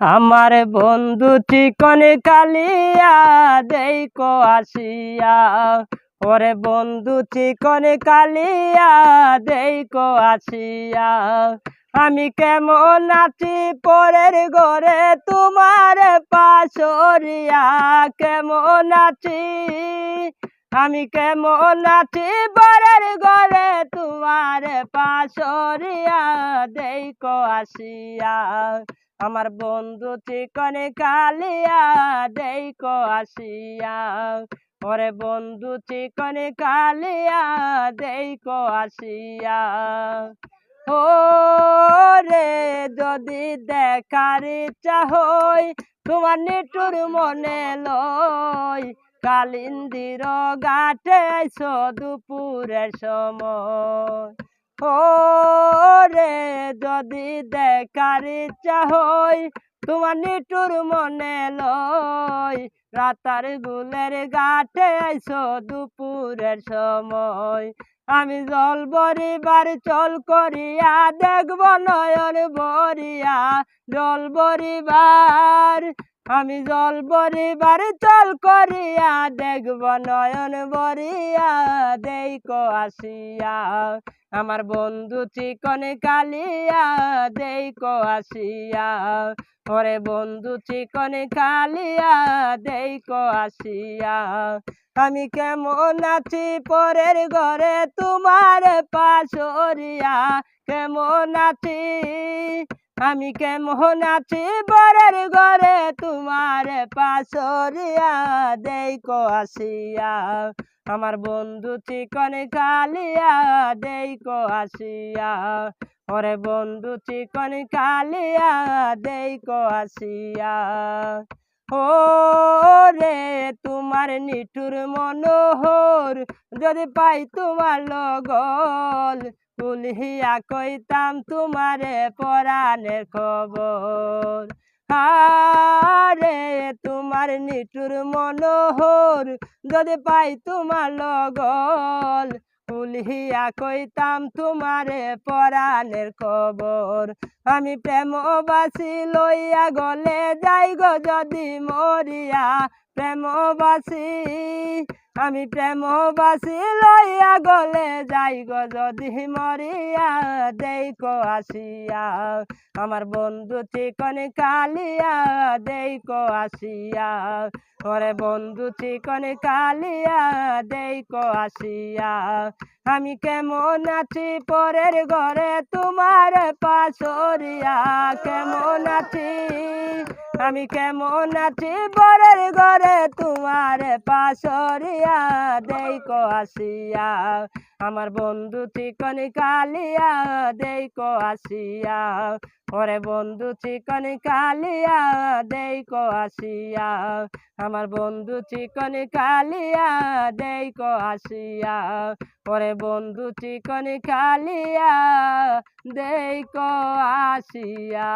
আমার বন্ধু চিকন কালিয়া দেই কো আসিয়া। ওরে বন্ধু চিকন কালিয়া দেই কো আসিয়া। আমি কেমন আছি পরের ঘরে তোমার পাশরিয়া, কেমন আছি? আমি কেমন আছি পরের ঘরে তোমার পাশরিয়া। দেই আসিয়া, আমার বন্ধু চিকনে কালিয়া দেই আসিয়া। ওরে বন্ধু চিকনে কালিয়া দেই আসিয়া। ও রে যদি দেখার ইচ্ছা হই, তোমার নিটুর মনে লই, কালিন্দির গাটে দুপুরের সময়। ও রে যদি দেখার ইচ্ছা হই তোমার নিটুর মনে লই রাতার গুলের গাটে আইসো দুপুরের সময়। আমি জল বরিবার চল করিয়া দেখব নয়ন বরিয়া জল বরিবার আমি জল বরিবার চল করিয়া দেখব নয়ন বরিয়া দেই কো আসিয়া। আমার বন্ধু চিকন কালিয়া দেই কো আসিয়া। ওরে বন্ধু চিকন কালিয়া দেই কো আসিয়া। আমি কেমন আছি পরের ঘরে তোমার পাশরিয়া কেমন আছি আমি কেমন আছি বরের ঘরে? তোমার পাশরিয়া দেই আসিয়া। আমার বন্ধু চিকন কালিয়া দেই আসিয়া। ওরে বন্ধু চিকন কালিয়া দেই আসিয়া। ও রে তোমার নিঠুর মনোহর, যদি পাই তোমার লগল কুলহিয়া কইতাম তোমারে পরাণের খবর। আরে তোমার নিঠুর মনোহর, যদি পাই তোমার লগল কুলহিয়া কইতাম তোমারে পরাণের খবর আমি প্রেমবাসী লইয়া গলে যাই গো যদি মরিয়া প্রেমবাসী আমি প্রেমবাসী লইয়া গলে যাই গো, যদি মরিয়া দেই কো আসিয়া। আমার বন্ধু চিকন কালিয়া দেই কো আসিয়া। ওরে বন্ধু চিকন কালিয়া দেই কো আসিয়া। আমি কেমন আছি পরের ঘরে তোমার পাশরিয়া? কেমন আছি? আমি কেমন আছি? বরের ঘরে তোমার পাশরিয়া দেই কো আসিয়া। আমার বন্ধু চিকন কালিয়া দেই কো আসিয়া। ওরে বন্ধু চিকন কালিয়া দেই কো আসিয়া। আমার বন্ধু চিকন কালিয়া দেই কো আসিয়া। ওরে বন্ধু চিকন কালিয়া দেই কো আসিয়া।